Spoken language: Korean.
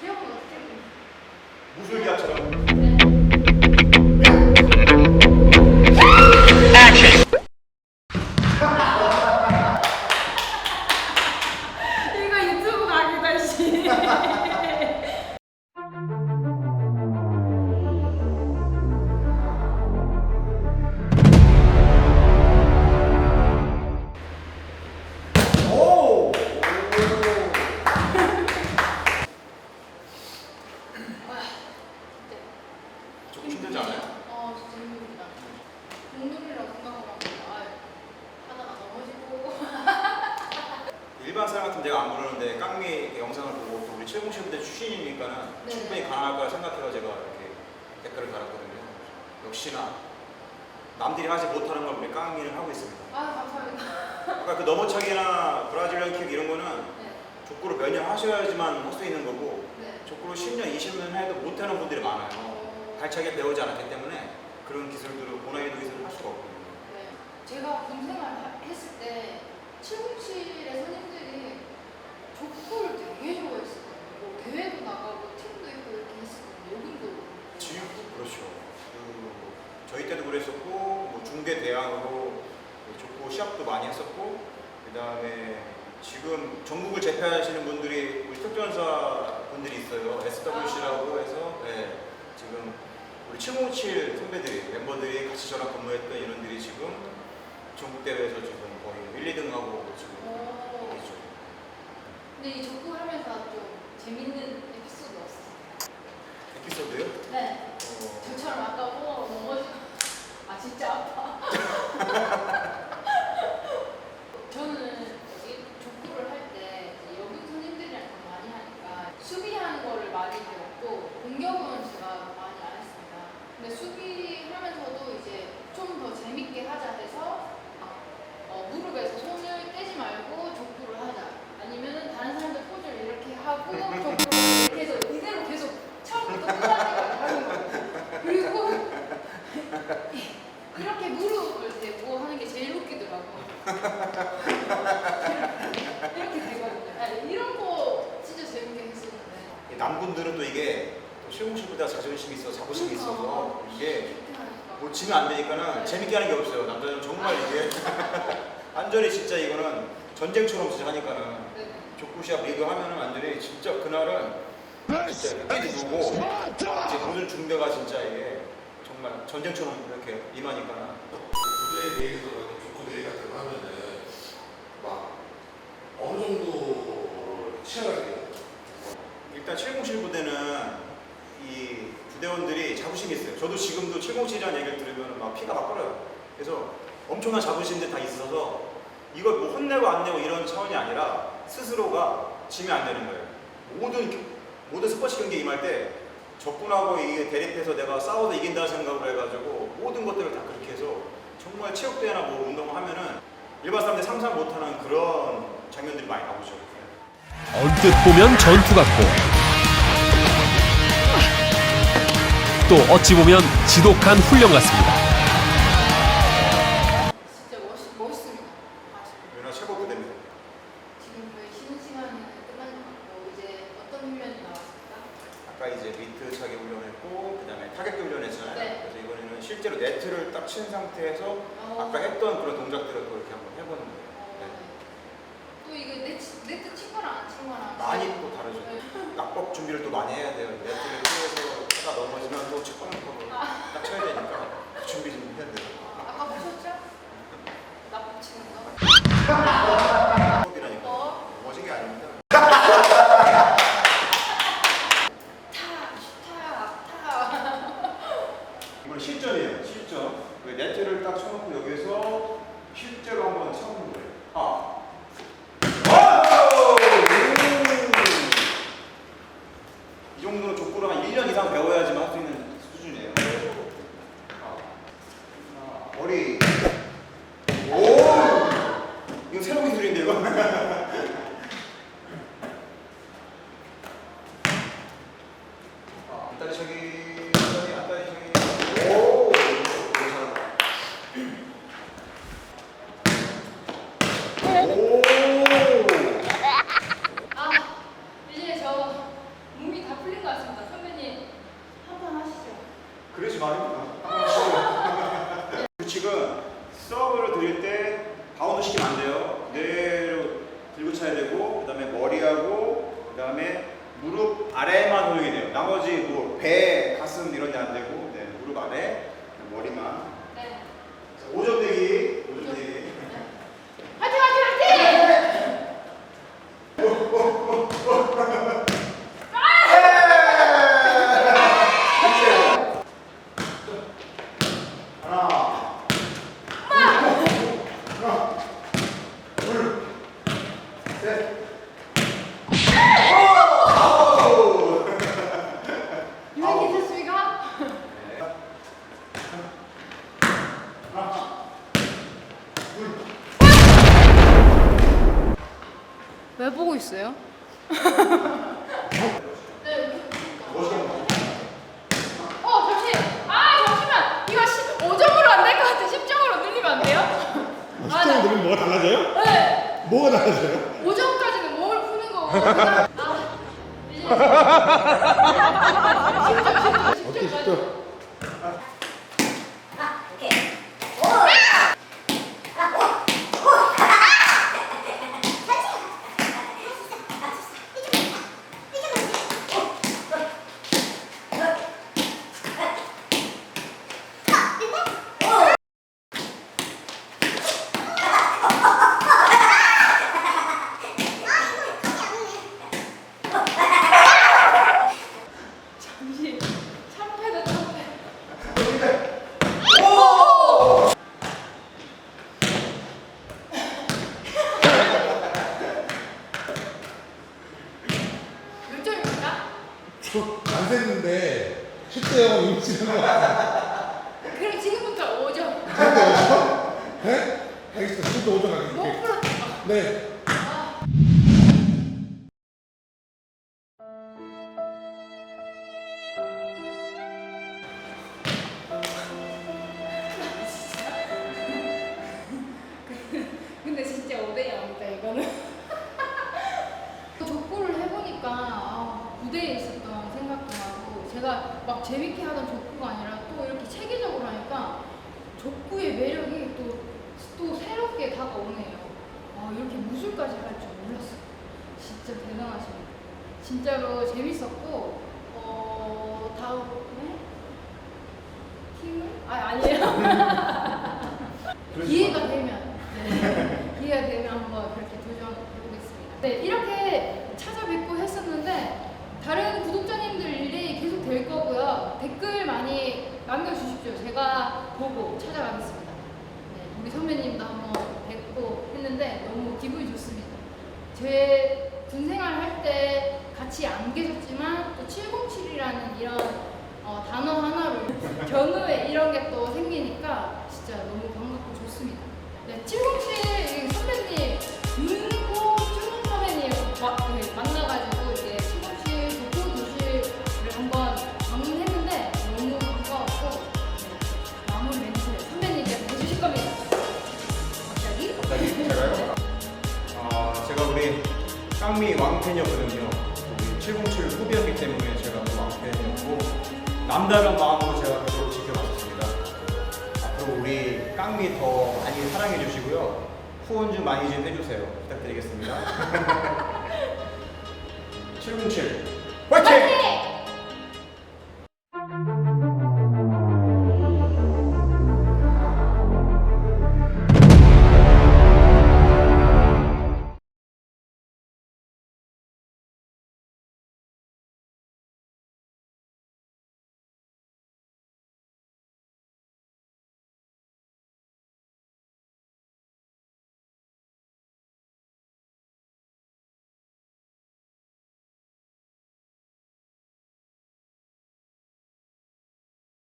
기억은 어떻게? 무술기합처럼. 안 부르는데 깡미 영상을 보고 또 우리 최공실부대 출신이니까는 네. 충분히 가능할 거라 생각해서 제가 이렇게 댓글을 달았거든요. 역시나 남들이 하지 못하는 걸 우리 깡미는 하고 있습니다. 아 감사합니다. 아까 그 넘어차기나 브라질리언 킥 이런 거는 네. 족구를 몇 년 하셔야지만 할 수 있는 거고 네. 족구를 10년, 20년 해도 못하는 분들이 많아요. 어, 발차기 배우지 않았기 때문에 그런 기술들을 고난이도 기술을 할 수가 없거든요. 네. 제가 군 생활 하- 했을 때 707의 선임들이 족구를 되게 좋아했었거든요. 뭐 대회도 나가고 팀도 있고 이렇게 했었거든요. 여기도 지금도 그렇죠. 그 저희 때도 그랬었고 뭐 중대 대항으로 족구 시합도 많이 했었고 그 다음에 지금 전국을 제패하시는 분들이 우리 특전사 분들이 있어요. SWC라고 해서 네, 지금 우리 707 선배들이 멤버들이 같이 저랑 근무했던 인원들이 지금 전국 대회에서 지금 거의 1, 2등하고 지금 어, 있죠. 근데 이 족구 하면서 좀 재밌는 에피소드 없었어요? 에피소드요? 네. 어, 저처럼 아까 뭐 넘어지고 아 진짜 아파. 저는 이 족구를 할 때 여군 선생님들이랑 좀 많이 하니까 수비하는 거를 많이 배웠고 공격은 제가 많이 안 했습니다. 근데 수비하면서도 이제 좀 더 재밌게 하자 해서 어, 무릎에서 손을 떼지 말고 족구를 하자. 아니면은 다른 사람들 포즈를 이렇게 하고 족구를 이렇게 해서 이대로 계속 처음부터 끝까지 하는 거예요. 그리고 이렇게 무릎을 대고 하는 게 제일 웃기더라고. 이렇게 되거든요. 아니, 이런 거 진짜 재밌게 했었는데. 남군들은 또 이게 또 실무실보다 자존심이 있어 자부심이 있어서 이게. 뭐 지면 안 되니까는 네. 재밌게 하는 게 없어요. 남자는 정말 이게 완전히 진짜 이거는 전쟁처럼 진짜 하니까는 네네. 족구 시합 리그 하면은 완전히 진짜 그날은 진짜 이렇게 누르고 이제 모든 중대가 진짜 이게 정말 전쟁처럼 이렇게 임하니까는 무대 내에서 조건 내일 같은 거 하면은 막 어느 정도 치열하게? 일단 707 부대는 이 부대원들이 자부심이 있어요. 저도 지금도 707이라는 얘기를 들으면 막 피가 막 끓어요. 그래서 엄청난 자부심들 다 있어서 이걸 뭐 혼내고 안 내고 이런 차원이 아니라 스스로가 지면 안 되는 거예요. 모든 모든 스포츠 경기 임할 때 적군하고 이게 대립해서 내가 싸워서 이긴다는 생각을 해가지고 모든 것들을 다 그렇게 해서 정말 체육대회나 뭐 운동을 하면은 일반 사람들이 상상 못하는 그런 장면들이 많이 나오죠. 언뜻 보면 전투 같고 또 어찌 보면 지독한 훈련 같습니다. 진짜 멋있, 멋있습니다. 아직. 우리나라 최고 부대입니다. 지금 거의 쉬는 시간은 끝난 것 같고 이제 어떤 훈련이 나왔습니까? 아까 이제 미트 차기 훈련했고 그다음에 타겟도 훈련했잖아요. 네. 그래서 이번에는 실제로 네트를 딱 친 상태에서 어, 아까 했던 그런 동작들을 또 이렇게 한번 해보는 거예요. 어, 또 이거 네트, 네트 친 거랑 안 친 거랑 많이 또 다르죠. 네. 낙법 준비를 또 많이 해야 돼요. 앞다리 저기 앞다리 앞다리 저기 오 잘한다 오 아, 이제 저 목이 다 풀린 것 같습니다. 선배님, 한 번 하시죠. 그러지 말입니다 지금 서브를 드릴 때 바운드 시키면 안 돼요 그대로 들고 차야 되고 그 다음에 머리하고 그 다음에 무릎 아래만 호용이 돼요. 나머지 뭐 배, 가슴 이런 데 안 되고 네, 무릎 아래, 머리만. 네. 자, 5점 내기. 5점 내기. 화이팅 화이팅 화이팅! 하나. 하나. 둘. 셋. 아우! 유행 괜찮습니까? 왜 보고 있어요? 어 잠시 아 잠시만 이거 5점으로 안 될 것 같아 10점으로 늘리면 안 돼요? 아, 시점을 들으면 뭐가 달라져요? 네 뭐가 달라져요? 5점까지는 몸을 푸는 거고 그다음- 아 이제 10점 10점 어떻게 10점까지 시점? 잠시 참패다 참패 몇 점입니까? 안 셌는데 10대 0 이미 지는 거 같아요. 그럼 지금부터 5점 네? 알겠습니다. 10대 5점 못 가겠습니다. 풀었다 네. 근데 진짜 5대 0이다 이거는 족구를 해보니까 아, 무대에 있었던 제가 막 재밌게 하던 족구가 아니라 또 이렇게 체계적으로 하니까 족구의 매력이 또, 또 새롭게 다가오네요. 아, 이렇게 무술까지 할 줄 몰랐어요. 진짜 대단하십니다. 진짜로 재밌었고 어, 다음에 팀을? 아 아니에요 기회가 되면 네, 기회가 되면 한번 그렇게 도전해보겠습니다. 네 이렇게 찾아뵙고 했었는데 다른 구독자님들 일이 계속 될 거고요. 댓글 많이 남겨주십시오. 제가 보고 찾아가겠습니다. 네, 우리 선배님도 한번 뵙고 했는데 너무 기분이 좋습니다. 제 군 생활 할 때 같이 안 계셨지만 또 707이라는 이런 어, 단어 하나로 견우에 이런 게 또 생기니까 진짜 너무 반갑고 좋습니다. 네, 707 선배님 윤 깡미 왕팬이었거든요. 우리 707 후배였기 때문에 제가 또 왕팬이었고 남다른 마음으로 제가 계속 지켜봤습니다. 앞으로 우리 깡미 더 많이 사랑해 주시고요. 후원 좀 많이 좀 해주세요. 부탁드리겠습니다. 707 화이팅!